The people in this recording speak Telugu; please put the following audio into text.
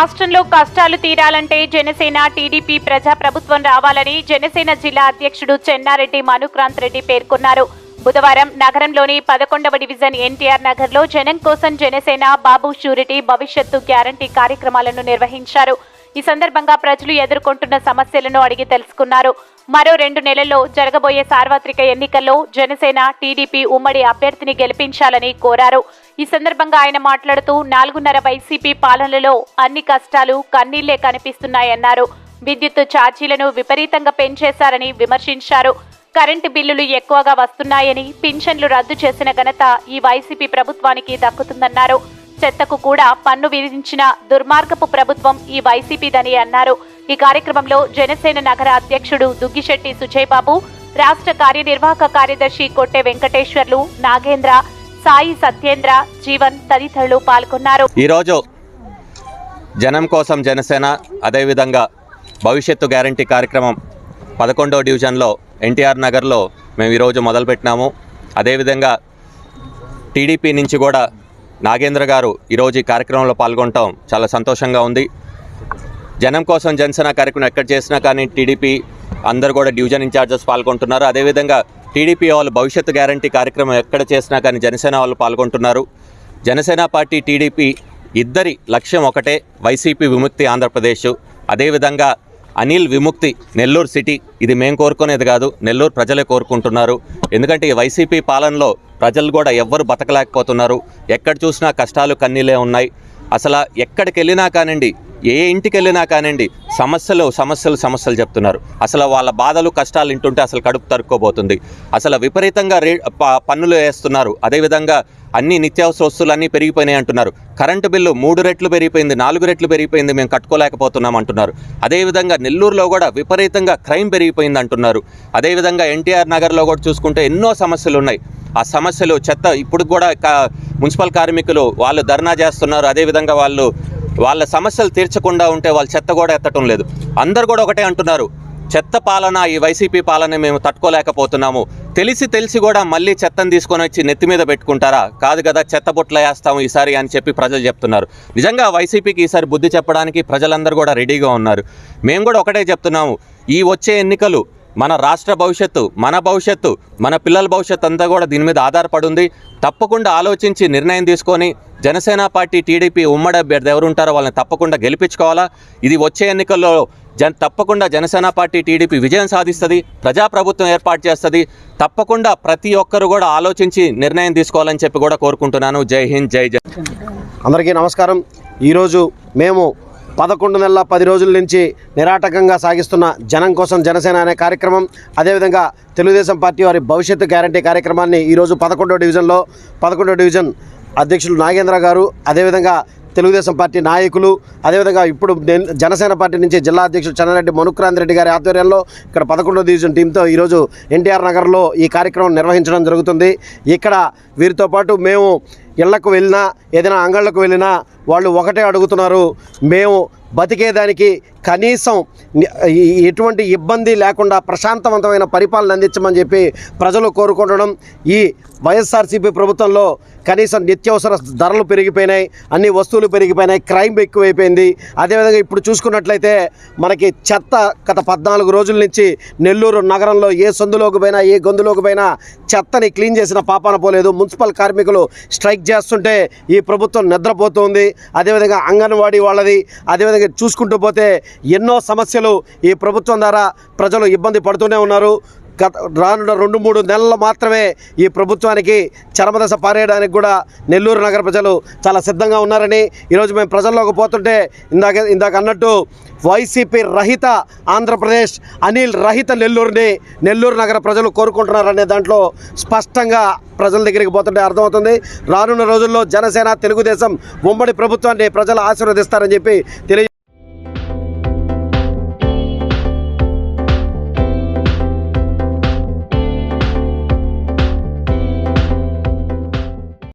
రాష్ట్రంలో కష్టాలు తీరాలంటే జనసేన టీడీపీ ప్రజాప్రభుత్వం రావాలని జనసేన జిల్లా అధ్యక్షుడు చెన్నారెడ్డి మనుక్రాంత్ రెడ్డి పేర్కొన్నారు. బుధవారం నగరంలోని పదకొండవ డివిజన్ ఎన్టీఆర్ నగర్లో జనం కోసం జనసేన బాబు షూరిటీ భవిష్యత్తు గ్యారంటీ కార్యక్రమాలను నిర్వహించారు. ఈ సందర్భంగా ప్రజలు ఎదుర్కొంటున్న సమస్యలను అడిగి తెలుసుకున్నారు. మరో రెండు నెలల్లో జరగబోయే సార్వత్రిక ఎన్నికల్లో జనసేన టీడీపీ ఉమ్మడి అభ్యర్థిని గెలిపించాలని కోరారు. ఈ సందర్భంగా ఆయన మాట్లాడుతూ నాలుగున్నర వైసీపీ పాలనలో అన్ని కష్టాలు కన్నీళ్ళే కనిపిస్తున్నాయన్నారు. విద్యుత్ ఛార్జీలను విపరీతంగా పెంచేశారని విమర్శించారు. కరెంటు బిల్లులు ఎక్కువగా వస్తున్నాయని పింఛన్లు రద్దు చేసిన ఘనత ఈ వైసీపీ ప్రభుత్వానికి దక్కుతుందన్నారు. చెత్తకు కూడా పన్ను విధించిన దుర్మార్గపు ప్రభుత్వం ఈ వైసీపీదని అన్నారు. ఈ కార్యక్రమంలో జనసేన నగర అధ్యక్షుడు దుగ్గిశెట్టి సుజయబాబు రాష్ట్ర కార్యనిర్వాహక కార్యదర్శి కొట్టె వెంకటేశ్వర్లు నాగేంద్ర సాయి సత్యేంద్ర జీవన్ తదితరులు పాల్గొన్నారు. ఈరోజు జనం కోసం జనసేన అదేవిధంగా భవిష్యత్తు గ్యారంటీ కార్యక్రమం పదకొండో డివిజన్లో ఎన్టీఆర్ నగర్లో మేము ఈరోజు మొదలుపెట్టినాము. అదేవిధంగా టీడీపీ నుంచి కూడా నాగేంద్ర గారు ఈరోజు ఈ కార్యక్రమంలో పాల్గొనటం చాలా సంతోషంగా ఉంది. జనం కోసం జనసేన కార్యక్రమం ఎక్కడ చేసినా కానీ టీడీపీ అందరు కూడా డివిజన్ ఇన్ఛార్జెస్ పాల్గొంటున్నారు. అదేవిధంగా టీడీపీ వాళ్ళు భవిష్యత్తు గ్యారంటీ కార్యక్రమం ఎక్కడ చేసినా కానీ జనసేన వాళ్ళు పాల్గొంటున్నారు. జనసేన పార్టీ టీడీపీ ఇద్దరి లక్ష్యం ఒకటే వైసీపీ విముక్తి ఆంధ్రప్రదేశ్. అదేవిధంగా అనిల్ విముక్తి నెల్లూరు సిటీ. ఇది మేము కోరుకునేది కాదు నెల్లూరు ప్రజలే కోరుకుంటున్నారు. ఎందుకంటే ఈ వైసీపీ పాలనలో ప్రజలు కూడా ఎవ్వరు బతకలేకపోతున్నారు. ఎక్కడ చూసినా కష్టాలు కన్నీలే ఉన్నాయి. అసలు ఎక్కడికి వెళ్ళినా కానివ్వండి ఏ ఇంటికి వెళ్ళినా కానివ్వండి సమస్యలు సమస్యలు సమస్యలు చెప్తున్నారు. అసలు వాళ్ళ బాధలు కష్టాలు వింటుంటే అసలు కడుపు తరుక్కోబోతుంది. అసలు విపరీతంగా రే ప- పన్నులు వేస్తున్నారు. అదేవిధంగా అన్ని నిత్యావసర వస్తువులు అన్నీ పెరిగిపోయినాయి అంటున్నారు. కరెంటు బిల్లు మూడు రెట్లు పెరిగిపోయింది నాలుగు రెట్లు పెరిగిపోయింది మేము కట్టుకోలేకపోతున్నాం అంటున్నారు. అదేవిధంగా నెల్లూరులో కూడా విపరీతంగా క్రైమ్ పెరిగిపోయింది అంటున్నారు. అదేవిధంగా ఎన్టీఆర్ నగర్లో కూడా చూసుకుంటే ఎన్నో సమస్యలు ఉన్నాయి. ఆ సమస్యలు చెత్త ఇప్పుడు కూడా కా- మున్సిపల్ కార్మికులు వాళ్ళు ధర్నా చేస్తున్నారు. అదేవిధంగా వాళ్ళు వాళ్ళ సమస్యలు తీర్చకుండా ఉంటే వాళ్ళు చెత్త కూడా ఎత్తటం లేదు. అందరు కూడా ఒకటే అంటున్నారు. చెత్త పాలన ఈ వైసీపీ పాలన మేము తట్టుకోలేకపోతున్నాము. తెలిసి తెలిసి కూడా మళ్ళీ చెత్తను తీసుకొని వచ్చి నెత్తి మీద పెట్టుకుంటారా? కాదు కదా చెత్త బుట్ల వేస్తాము ఈసారి అని చెప్పి ప్రజలు చెప్తున్నారు. నిజంగా వైసీపీకి ఈసారి బుద్ధి చెప్పడానికి ప్రజలందరూ కూడా రెడీగా ఉన్నారు. మేము కూడా ఒకటే చెప్తున్నాము. ఈ వచ్చే ఎన్నికలు మన రాష్ట్ర భవిష్యత్తు మన భవిష్యత్తు మన పిల్లల భవిష్యత్తు అంతా కూడా దీని మీద ఆధారపడి ఉంది తప్పకుండా ఆలోచించి నిర్ణయం తీసుకొని జనసేన పార్టీ టీడీపీ ఉమ్మడి అభ్యర్థి ఎవరు ఉంటారో వాళ్ళని తప్పకుండా గెలిపించుకోవాలా. ఇది వచ్చే ఎన్నికల్లో జన్ తప్పకుండా జనసేన పార్టీ టీడీపీ విజయం సాధిస్తుంది ప్రజాప్రభుత్వం ఏర్పాటు చేస్తుంది. తప్పకుండా ప్రతి ఒక్కరు కూడా ఆలోచించి నిర్ణయం తీసుకోవాలని చెప్పి కూడా కోరుకుంటున్నాను. జై హింద్ జై జై. అందరికీ నమస్కారం. ఈరోజు మేము పదకొండు నెలల పది రోజుల నుంచి నిరాటకంగా సాగిస్తున్న జనం కోసం జనసేన అనే కార్యక్రమం అదేవిధంగా తెలుగుదేశం పార్టీ వారి భవిష్యత్తు గ్యారంటీ కార్యక్రమాన్ని ఈరోజు పదకొండో డివిజన్లో పదకొండో డివిజన్ అధ్యక్షులు నాగేంద్ర గారు అదేవిధంగా తెలుగుదేశం పార్టీ నాయకులు అదేవిధంగా ఇప్పుడు జనసేన పార్టీ నుంచి జిల్లా అధ్యక్షుడు చెన్నారెడ్డి మనుక్రాంత్ రెడ్డి గారి ఆధ్వర్యంలో ఇక్కడ పదకొండో డివిజన్ టీంతో ఈరోజు ఎన్టీఆర్ నగర్లో ఈ కార్యక్రమం నిర్వహించడం జరుగుతుంది. ఇక్కడ వీరితో పాటు మేము ఇళ్ళకు వెళ్ళినా ఏదైనా అంగళ్ళకు వెళ్ళినా వాళ్ళు ఒకటే అడుగుతున్నారు. మేము బతికేదానికి కనీసం ఎటువంటి ఇబ్బంది లేకుండా ప్రశాంతవంతమైన పరిపాలన అందించమని చెప్పి ప్రజలు కోరుకుంటడం ఈ వైఎస్ఆర్సీపీ ప్రభుత్వంలో కనీసం నిత్యావసర ధరలు పెరిగిపోయినాయి అన్ని వస్తువులు పెరిగిపోయినాయి క్రైమ్ ఎక్కువైపోయింది. అదేవిధంగా ఇప్పుడు చూసుకున్నట్లయితే మనకి చెత్త గత పద్నాలుగు రోజుల నుంచి నెల్లూరు నగరంలో ఏ సందులోకి పోయినా ఏ గొంతులోకి పోయినా చెత్తని క్లీన్ చేసిన పాపాన పోలేదు. మున్సిపల్ కార్మికులు స్ట్రైక్ చేస్తుంటే ఈ ప్రభుత్వం నిద్రపోతుంది. అదేవిధంగా అంగన్వాడీ వాళ్ళది. అదేవిధంగా చూసుకుంటూ పోతే ఎన్నో సమస్యలు ఈ ప్రభుత్వం ద్వారా ప్రజలు ఇబ్బంది పడుతూనే ఉన్నారు. గత రానున్న రెండు మూడు నెలలు మాత్రమే ఈ ప్రభుత్వానికి చరమదశ పారేయడానికి కూడా నెల్లూరు నగర ప్రజలు చాలా సిద్ధంగా ఉన్నారని ఈరోజు మేము ప్రజల్లోకి పోతుంటే ఇందాక ఇందాక అన్నట్టు వైసీపీ రహిత ఆంధ్రప్రదేశ్ అనిల్ రహిత నెల్లూరుని నెల్లూరు నగర ప్రజలు కోరుకుంటున్నారనే దాంట్లో స్పష్టంగా ప్రజల దగ్గరికి పోతుంటే అర్థమవుతుంది. రానున్న రోజుల్లో జనసేన తెలుగుదేశం ఉమ్మడి ప్రభుత్వాన్ని ప్రజలు ఆశీర్వదిస్తారని చెప్పి తెలియ